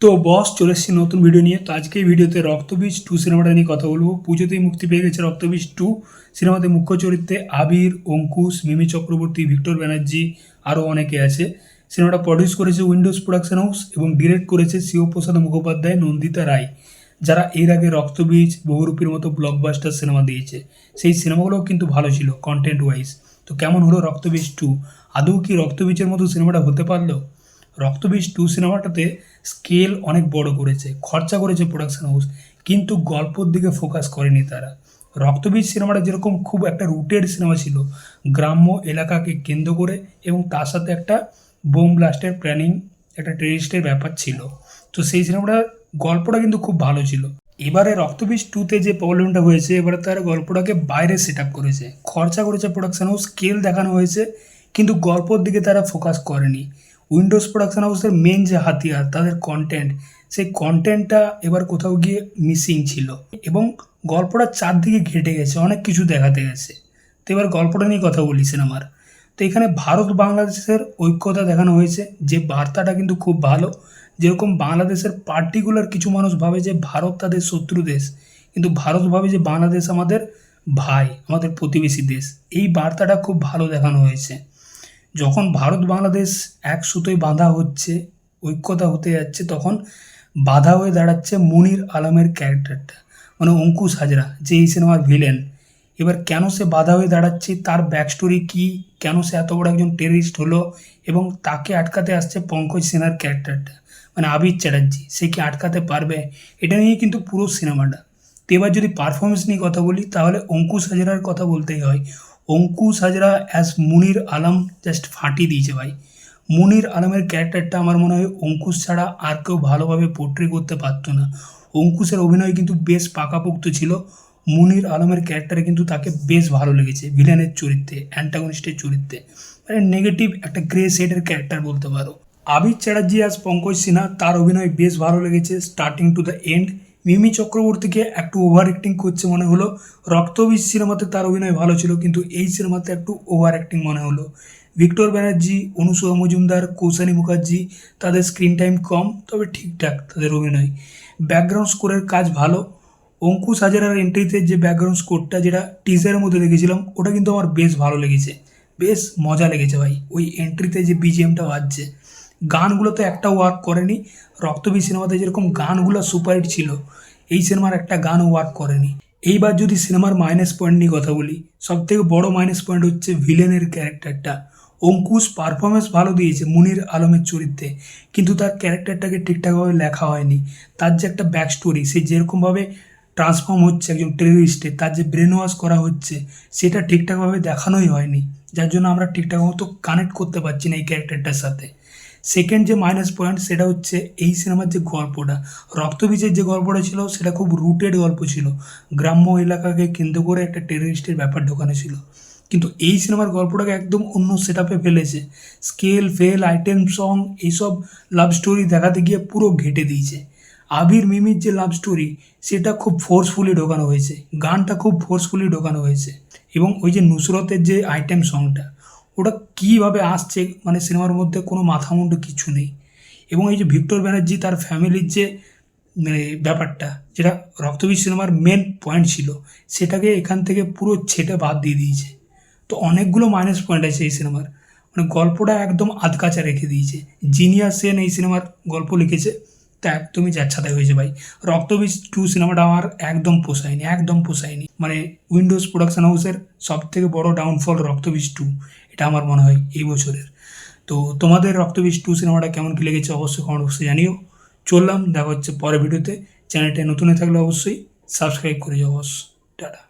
তো বস, চলে এসেছি নতুন ভিডিও নিয়ে। তো আজকে এই ভিডিওতে রক্তবীজ টু সিনেমাটা নিয়ে কথা বলব। পুজোতেই মুক্তি পেয়ে গেছে রক্তবীজ টু সিনেমাতে মুখ্য চরিত্রে আবির, অঙ্কুশ, মিমি চক্রবর্তী, ভিক্টর ব্যানার্জি আরও অনেকে আছে। সিনেমাটা প্রডিউস করেছে উইন্ডোজ প্রোডাকশন হাউস এবং ডিরেক্ট করেছে শিবপ্রসাদ মুখোপাধ্যায়, নন্দিতা রায়, যারা এর আগে রক্তবীজ, বহুরূপীর মতো ব্লকবাস্টার সিনেমা দিয়েছে। সেই সিনেমাগুলোও কিন্তু ভালো ছিল কন্টেন্ট ওয়াইজ তো কেমন হলো রক্তবীজ টু আদৌ কি রক্তবীজের মতো সিনেমাটা হতে পারল? রক্তবীজ টু সিনেমাটাতে স্কেল অনেক বড় করেছে, খরচা করেছে প্রোডাকশন হাউস কিন্তু গল্পর দিকে ফোকাস করেনি তারা। রক্তবীজ সিনেমাটা যেরকম খুব একটা রুটেড সিনেমা ছিল, গ্রাম্য এলাকাকে কেন্দ্র করে এবং তার সাথে একটা বোম ব্লাস্টের প্ল্যানিং একটা টেরিস্টের ব্যাপার ছিল। তো সেই সিনেমাটা, গল্পটা কিন্তু খুব ভালো ছিল। এবারে রক্তবীজ টুতে যে প্রবলেমটা হয়েছে, এবারে তার গল্পটাকে বাইরে সেট আপ করেছে। খরচা করেছে প্রোডাকশন হাউস স্কেল দেখানো হয়েছে, কিন্তু গল্পর দিকে তারা ফোকাস করেনি। উইন্ডোজ প্রোডাকশন হাউসের মেন যে হাতিয়ার, তাদের কন্টেন্ট সেই কন্টেন্টটা এবার কোথাও গিয়ে মিসিং ছিল। এবং গল্পটা চারদিকে ঘেটে গেছে, অনেক কিছু দেখাতে গেছে। তো এবার গল্পটা নিয়ে কথা বলি সিনেমার তো এখানে ভারত বাংলাদেশের ঐক্যতা দেখানো হয়েছে, যে বার্তাটা কিন্তু খুব ভালো। যেরকম বাংলাদেশের পার্টিকুলার কিছু মানুষ ভাবে যে ভারত তাদের শত্রু দেশ, কিন্তু ভারত ভাবে যে বাংলাদেশ আমাদের ভাই, আমাদের প্রতিবেশী দেশ। এই বার্তাটা খুব ভালো দেখানো হয়েছে। যখন ভারত বাংলাদেশ এক সুতোয় বাঁধা হচ্ছে, ঐক্যতা হতে যাচ্ছে, তখন বাধা হয়ে দাঁড়াচ্ছে মুনির আলমের ক্যারেক্টারটা। মানে অঙ্কুশ হাজরা, যে এই সিনেমার ভিলেন এবার কেন সে বাধা হয়ে দাঁড়াচ্ছে, তার ব্যাক স্টোরি কী, কেন সে এত বড় একজন টেরিস্ট হলো, এবং তাকে আটকাতে আসছে পঙ্কজ সিনহার ক্যারেক্টারটা। মানে আবির চ্যাটার্জি, সে কি আটকাতে পারবে? এটা নিয়ে কিন্তু পুরো সিনেমাটা। তো এবার যদি পারফরমেন্স নিয়ে কথা বলি, তাহলে অঙ্কুশ হাজরার কথা বলতেই হয়। অঙ্কুশ হাজরা অ্যাজ মুনির আলম জাস্ট ফাটিয়ে দিয়েছে ভাই। মুনির আলমের ক্যারেক্টারটা আমার মনে হয় অঙ্কুশ ছাড়া আর কেউ ভালোভাবে পোট্রে করতে পারতো না। অঙ্কুশের অভিনয় কিন্তু বেশ পাকাপোক্ত ছিল। মুনির আলমের ক্যারেক্টারে কিন্তু তাকে বেশ ভালো লেগেছে ভিলেনের চরিত্রে অ্যান্টাগনিস্টের চরিত্রে। মানে নেগেটিভ একটা গ্রে শেডের ক্যারেক্টার বলতে পারো। আবির চ্যাটার্জি আজ পঙ্কজ সিনহা, তার অভিনয় বেশ ভালো লেগেছে। Starting to the end Mimi চক্রবর্তীকে একটু ওভার অ্যাক্টিং করছে মনে হলো। রক্তবীজ সিনেমাতে তার অভিনয় ভালো ছিল, কিন্তু এই সিনেমাতে একটু ওভার অ্যাক্টিং মনে হলো। ভিক্টর ব্যানার্জি, অনুসুয়া মজুমদার, কৌশানী মুখার্জি, তাদের স্ক্রিন টাইম কম, তবে ঠিকঠাক তাদের অভিনয়। ব্যাকগ্রাউন্ড স্কোরের কাজ ভালো। অঙ্কুশ হাজারার এন্ট্রিতে যে ব্যাকগ্রাউন্ড স্কোরটা যেটা টিজারের মধ্যে দেখেছিলাম, ওটা কিন্তু আমার বেশ ভালো লেগেছে। বেশ মজা লেগেছে ভাই, ওই এন্ট্রিতে যে বিজিএমটা বাজছে। গানগুলো তো একটা ওয়ার্ক করেনি। রক্তবীজ সিনেমাতে যেরকম গানগুলো সুপারহিট ছিল, এই সিনেমার একটা গানও ওয়ার্ক করেনি। এইবার যদি সিনেমার মাইনাস পয়েন্ট নিয়ে কথা বলি সব থেকে বড় মাইনাস পয়েন্ট হচ্ছে ভিলেনের ক্যারেক্টারটা অঙ্কুশ পারফরমেন্স ভালো দিয়েছে মুনির আলমের চরিত্রে, কিন্তু তার ক্যারেক্টারটাকে ঠিকঠাকভাবে লেখা হয়নি। তার যে একটা ব্যাক স্টোরি সে যেরকমভাবে ট্রান্সফর্ম হচ্ছে একজন টেররিস্টে তার যে ব্রেন ওয়াশ করা হচ্ছে, সেটা ঠিকঠাকভাবে দেখানোই হয়নি। যার জন্য আমরা ঠিকঠাক মতো কানেক্ট করতে পারছি না এই ক্যারেক্টারটার সাথে। সেকেন্ড যে মাইনাস পয়েন্ট সেটা হচ্ছে এই সিনেমার যে গল্পটা, রক্তবীজের যে গল্পটা ছিল সেটা খুব রুটেড গল্প ছিল। গ্রাম্য এলাকাকে কেন্দ্র করে একটা টেররিস্টের ব্যাপার ঢোকানো ছিল। কিন্তু এই সিনেমার গল্পটাকে একদম অন্য সেট আপে ফেলেছে। স্কেল ফেল আইটেম সং এইসব লাভ স্টোরি দেখাতে গিয়ে পুরো ঘেটে দিয়েছে। আবির মিমির যে লাভ স্টোরি সেটা খুব ফোর্সফুলি ঢোকানো হয়েছে। গানটা খুব ফোর্সফুলি ঢোকানো হয়েছে। এবং ওই যে নুসরতের যে আইটেম সংটা ওটা কীভাবে আসছে? মানে সিনেমার মধ্যে কোনো মাথা মুন্ডু কিছু নেই। এবং এই যে ভিক্টর ব্যানার্জি তার ফ্যামিলির যে মানে ব্যাপারটা, যেটা রক্তবীজ সিনেমার মেন পয়েন্ট ছিল, সেটাকে এখান থেকে পুরো ছেটে বাদ দিয়ে দিয়েছে। তো অনেকগুলো মাইনাস পয়েন্ট আছে এই সিনেমার। মানে গল্পটা একদম আধকাচা রেখে দিয়েছে। জিনিয়া সেন এই সিনেমার গল্প লিখেছে। একদমই যাচ্ছাতাই হয়েছে ভাই। রক্তবীজ টু সিনেমাটা আমার একদম পোষায়নি একদম পোষায়নি। মানে উইন্ডোজ প্রোডাকশন হাউসের সব থেকে বড় ডাউনফল রক্তবীজ টু এটা আমার মনে হয় এই বছরের। তো তোমাদের রক্তবীজ টু সিনেমাটা কেমন কি লেগেছে অবশ্যই কমেন্ট বক্সে জানিও। চললাম, দেখা হচ্ছে পরের ভিডিওতে চ্যানেলটা নতুন থাকলে অবশ্যই সাবস্ক্রাইব করে যাও অবশ্য টাটা।